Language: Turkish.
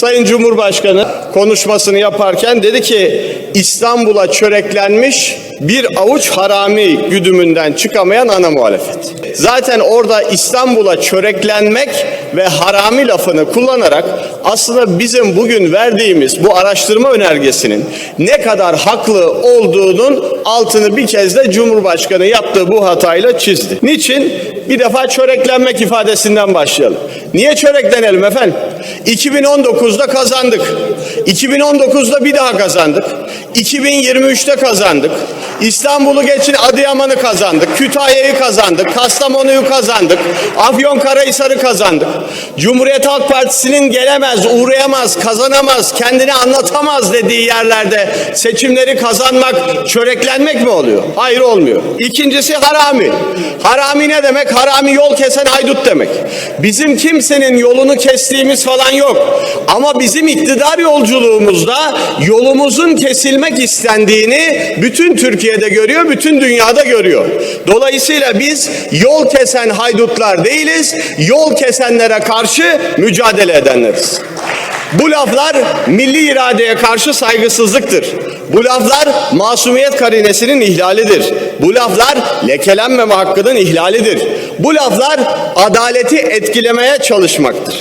Sayın Cumhurbaşkanı konuşmasını yaparken dedi ki İstanbul'a çöreklenmiş bir avuç harami güdümünden çıkamayan ana muhalefet. Zaten orada İstanbul'a çöreklenmek ve harami lafını kullanarak aslında bizim bugün verdiğimiz bu araştırma önergesinin ne kadar haklı olduğunun altını bir kez de Cumhurbaşkanı yaptığı bu hatayla çizdi. Niçin? Bir defa çöreklenmek ifadesinden başlayalım. Niye çöreklenelim efendim? 2019'da kazandık. 2019'da bir daha kazandık. 2023'te kazandık. İstanbul'u geçin Adıyaman'ı kazandık. Kütahya'yı kazandık. Kastamonu'yu kazandık. Afyonkarahisar'ı kazandık. Cumhuriyet Halk Partisi'nin gelemez, uğrayamaz, kazanamaz, kendini anlatamaz dediği yerlerde seçimleri kazanmak, çöreklenmek mi oluyor? Hayır olmuyor. İkincisi harami. Harami ne demek? Harami yol kesen haydut demek. Bizim kimsenin yolunu kestiğimiz falan yok. Ama bizim iktidar yolculuğumuzda yolumuzun kesilmek istendiğini bütün Türkiye'de görüyor, bütün dünyada görüyor. Dolayısıyla biz yol kesen haydutlar değiliz, yol kesenlere karşı mücadele edenleriz. Bu laflar milli iradeye karşı saygısızlıktır. Bu laflar masumiyet karinesinin ihlalidir. Bu laflar lekelenmeme hakkının ihlalidir. Bu laflar adaleti etkilemeye çalışmaktır.